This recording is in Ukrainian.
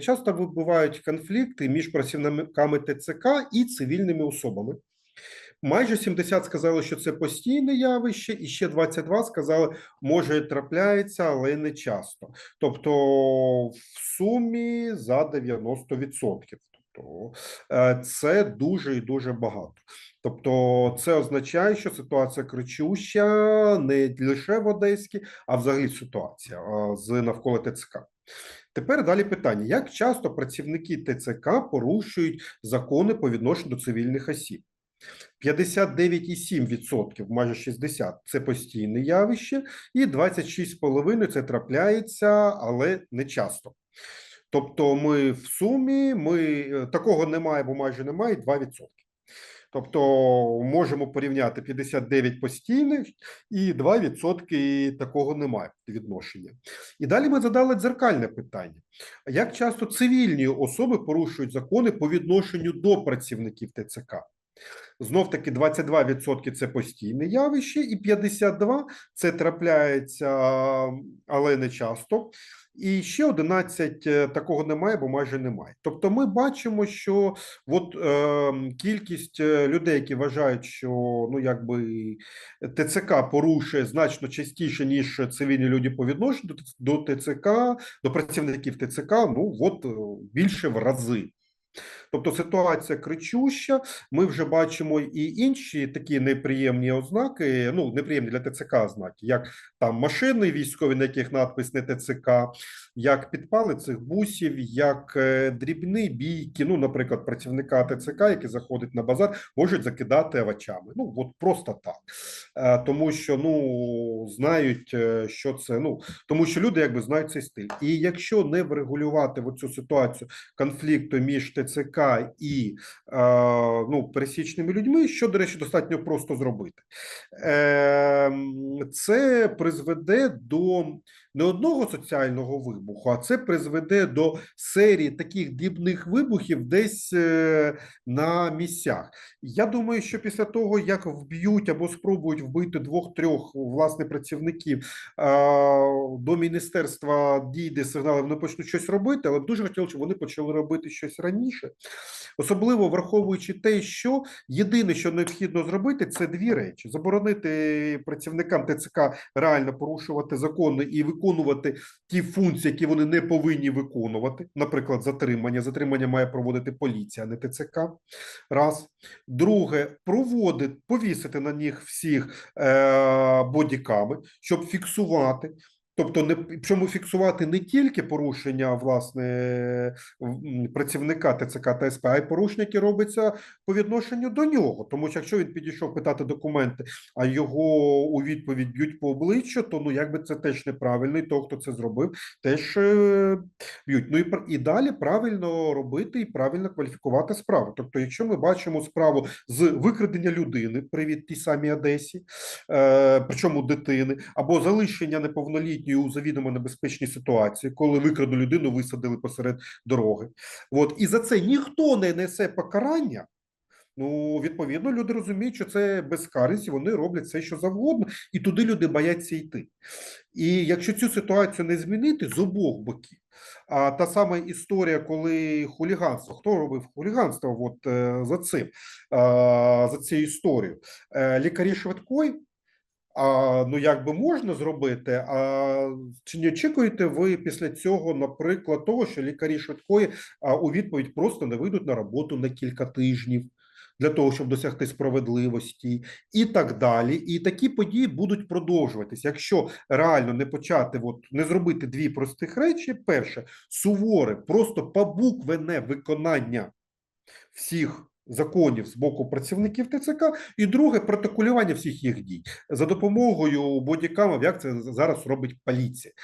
Часто вибувають конфлікти між працівниками ТЦК і цивільними особами. Майже 70 сказали, що це постійне явище, і ще 22 сказали, може трапляється, але не часто. Тобто, в сумі за 90%. Тобто, це дуже і дуже багато. Тобто, це означає, що ситуація кричуща не лише в Одеській, а взагалі ситуація з навколо ТЦК. Тепер далі питання: як часто працівники ТЦК порушують закони по відношенню до цивільних осіб? 59,7%, майже 60% – це постійне явище, і 26,5% – це трапляється, але не часто. Тобто, ми в сумі ми е, такого немає, бо майже немає 2%. Тобто можемо порівняти 59 постійних і 2% такого немає відношення. І далі ми задали дзеркальне питання: як часто цивільні особи порушують закони по відношенню до працівників ТЦК? Знов таки 22% це постійне явище, і 52% це трапляється, але не часто. І ще 11 е, такого немає, бо майже немає. Тобто, ми бачимо, що от е, кількість людей, які вважають, що ну якби ТЦК порушує значно частіше ніж цивільні люди по відношенню до ТЦК, до працівників ТЦК. Ну от е, більше в рази. Тобто ситуація кричуща. Ми вже бачимо і інші такі неприємні ознаки. Ну неприємні для ТЦК ознаки, як там машини військові, на яких надпис не ТЦК, як підпали цих бусів, як е, дрібні бійки. Ну, наприклад, працівника ТЦК, який заходить на базар, можуть закидати овочами. Ну от просто так, Е, тому що ну знають, е, що це. Ну тому що люди якби знають цей стиль. І якщо не врегулювати цю ситуацію конфлікту між ТЦК і е, ну, пересічними людьми, що, до речі, достатньо просто зробити, е, це призведе до не одного соціального вибуху, а це призведе до серії таких дрібних вибухів десь е, на місцях. Я думаю, що після того, як вб'ють або спробують вбити двох-трьох власне працівників, е, до міністерства дійде сигнали, вони почнуть щось робити, але дуже хотілося, щоб вони почали робити щось раніше. Особливо враховуючи те, що єдине, що необхідно зробити, це дві речі: заборонити працівникам ТЦК реально порушувати закони і виконувати ті функції, які вони не повинні виконувати. Наприклад, затримання. Затримання має проводити поліція, а не ТЦК. Раз. Друге, проводити, повісити на них всіх е, бодіками, щоб фіксувати. Тобто, не чому фіксувати не тільки порушення власне працівника ТЦК та СП, а й порушення, які робиться по відношенню до нього. Тому що якщо він підійшов питати документи, а його у відповідь б'ють по обличчю, то ну якби це теж неправильно, і того, хто це зробив, теж е, б'ють. Ну і і далі правильно робити і правильно кваліфікувати справу. Тобто, якщо ми бачимо справу з викрадення людини, привіт тій самій Одесі, е, причому дитини, або залишення неповнолітньої у завідомо небезпечній ситуації, коли викраду людину висадили посеред дороги. От і за це ніхто не несе покарання. Ну, відповідно, люди розуміють, що це безкарність, і вони роблять все, що завгодно, і туди люди бояться йти. І якщо цю ситуацію не змінити з обох боків, а та сама історія, коли хуліганство, хто робив хуліганство от, е, за цим, за цією історією? Е, Лікарі швидкої. А, ну, як би можна зробити, а чи не очікуєте ви після цього, наприклад, того, що лікарі швидкої а, у відповідь просто не вийдуть на роботу на кілька тижнів для того, щоб досягти справедливості, і так далі. І такі події будуть продовжуватись, якщо реально не почати, от не зробити дві простих речі: перше, суворе, просто побуквене виконання всіх законів з боку працівників ТЦК, і друге протоколювання всіх їх дій за допомогою бодікамів, як це зараз робить поліція.